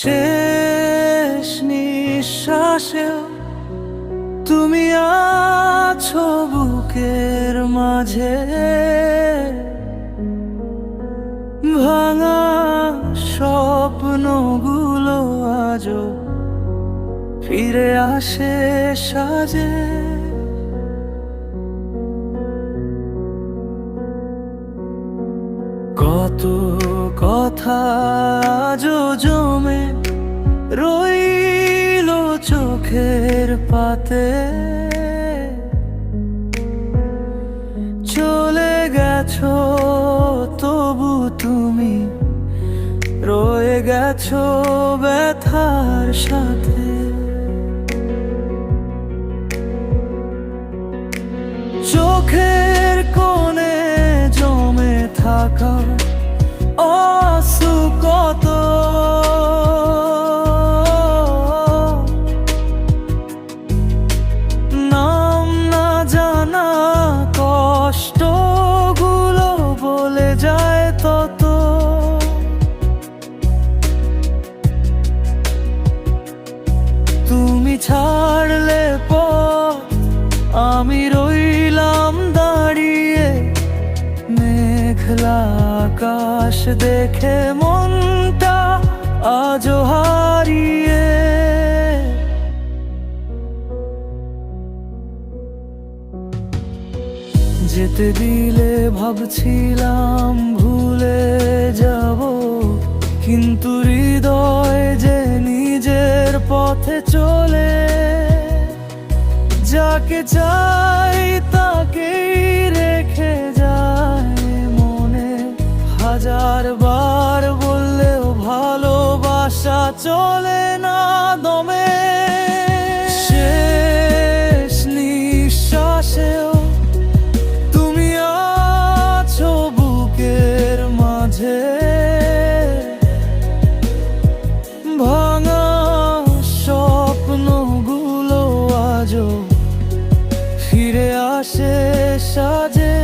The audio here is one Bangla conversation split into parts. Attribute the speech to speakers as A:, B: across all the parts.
A: শেষ নিঃশ্বাসেও তুমি আছো বুকের মাঝে। ভাঙা স্বপ্নগুলো আজও ফিরে আসে সাজে। কত কথা চোখের পাতে চলে গেছো তবু তুমি রয়ে গেছো ব্যথার সাথে। চোখের কোণে জমে থাকা আমি রইলাম দাঁড়িয়ে, মেঘলা আকাশ দেখে মনটা আজও হারিয়ে। যেতে দিলে ভাবছিলাম ভুলে যাব, কিন্তু হৃদয় যে নিজের পথে চলে যাকে চাই তাকে রেখে যায় মনে। হাজার বার বললেও ভালোবাসা চলে না দমে। শেষ নিঃশ্বাসেও তুমি আছো বুকের মাঝে। ভাঙা স্বপ্নগুলো আজও আসে সাজে।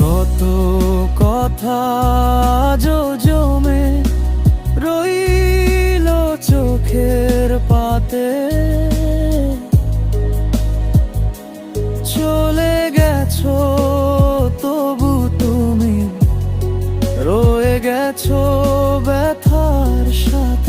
A: কত কথা জমে রইল চোখের পাতে। চলে গেছো তবু তুমি, রয়ে গেছো ব্যথার সাথে।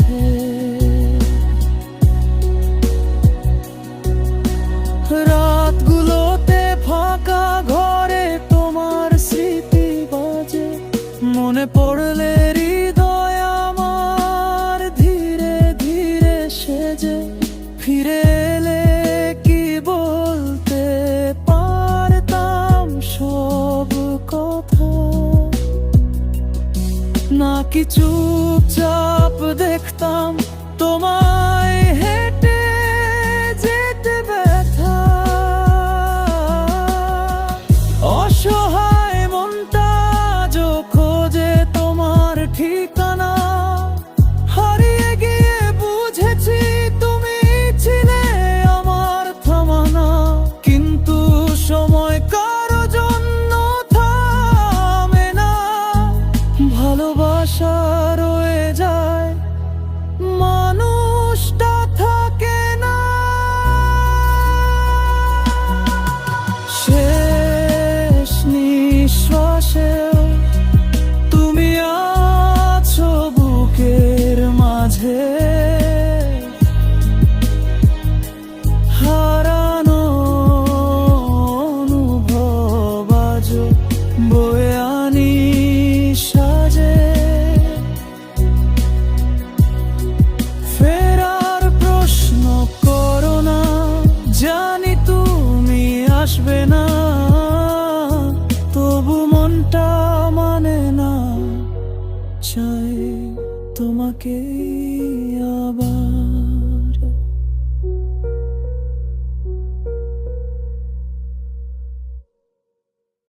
A: ফিরে এলে কি বলতে পারতাম সব কথা? নাকি চুপচাপ দেখতাম তোমায় আসবে না তবু মনটা মানে না চাই তোমাকে আবার